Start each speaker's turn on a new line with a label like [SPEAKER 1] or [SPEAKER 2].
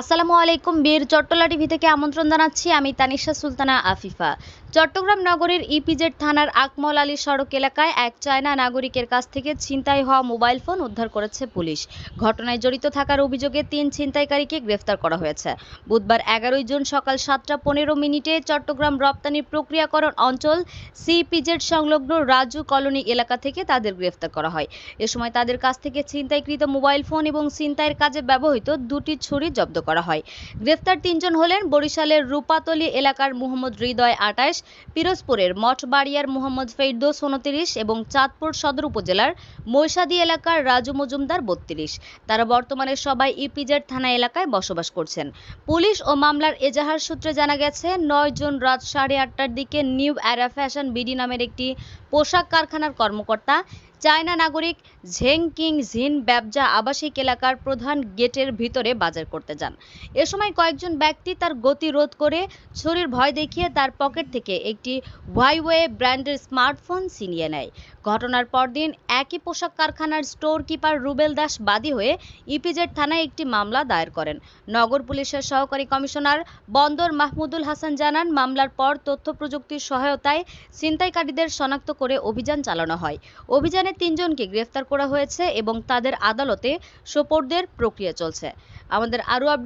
[SPEAKER 1] আসসালামু আলাইকুম, বীর চট্টলা টিভি থেকে আমন্ত্রণ জানাচ্ছি আমি তানিশা সুলতানা আফিফা। চট্টগ্রাম নগরের ইপিজেড থানার আকমল আলী সড়ক এলাকায় এক চায়না নাগরিকের কাছ থেকে ছিনতাই হওয়া মোবাইল ফোন উদ্ধার করেছে পুলিশ। ঘটনায় জড়িত থাকার অভিযোগে তিন ছিনতাইকারীকে গ্রেফতার করা হয়েছে। বুধবার এগারোই জুন সকাল সাতটা পনেরো মিনিটে চট্টগ্রাম রপ্তানি প্রক্রিয়াকরণ অঞ্চল সিপিজেড সংলগ্ন রাজু কলোনি এলাকা থেকে তাদের গ্রেফতার করা হয়। এ সময় তাদের কাছ থেকে ছিনতাইকৃত মোবাইল ফোন এবং ছিনতাইয়ের কাজে ব্যবহৃত দুটি ছুরি জব্দ করা হয়। গ্রেফতার তিনজন হলেন বরিশালের রূপাতলী এলাকার মোহাম্মদ হৃদয় আটাইশ, পিরোজপুরের মঠবাড়িয়ার মোহাম্মদ ফেরদৌস উনতিরিশ এবং চাঁদপুর সদর উপজেলার মৈশাদী এলাকার রাজু মজুমদার বত্রিশ। তারা বর্তমানে সবাই ইপিজেড থানা এলাকায় বসবাস করছেন। পুলিশ ও মামলার এজাহার সূত্রে জানা গেছে, নয় জুন রাত সাড়ে আটটার দিকে নিউ অ্যারা ফ্যাশন বিডি নামের একটি পোশাক কারখানার কর্মকর্তা, চায়না নাগরিক ঝেং কিং ঝিন ব্যবজা আবাসিক এলাকার প্রধান গেটের ভিতরে বাজার করতে যান। এ সময় কয়েকজন ব্যক্তি তার গতি রোধ করে ছুরির ভয় দেখিয়ে তার পকেট থেকে একটি ওয়াইওয়ে ব্র্যান্ডের স্মার্টফোন ছিনিয়ে নেয়। ঘটনার পরদিন একই পোশাক কারখানার স্টোর কিপার রুবেল দাস বাদী হয়ে ইপিজেড থানায় একটি মামলা দায়ের করেন। নগর পুলিশের সহকারী কমিশনার বন্দর মাহমুদুল হাসান জানান, মামলার পর তথ্য প্রযুক্তির সহায়তায় ছিনতাইকারীদের শনাক্ত করে অভিযান চালানো হয়। অভিযানে তিনজনকে গ্রেফতার করা হয়েছে এবং তাদের আদালতে সোপর্দের প্রক্রিয়া চলছে। আমাদের আরও আপডেট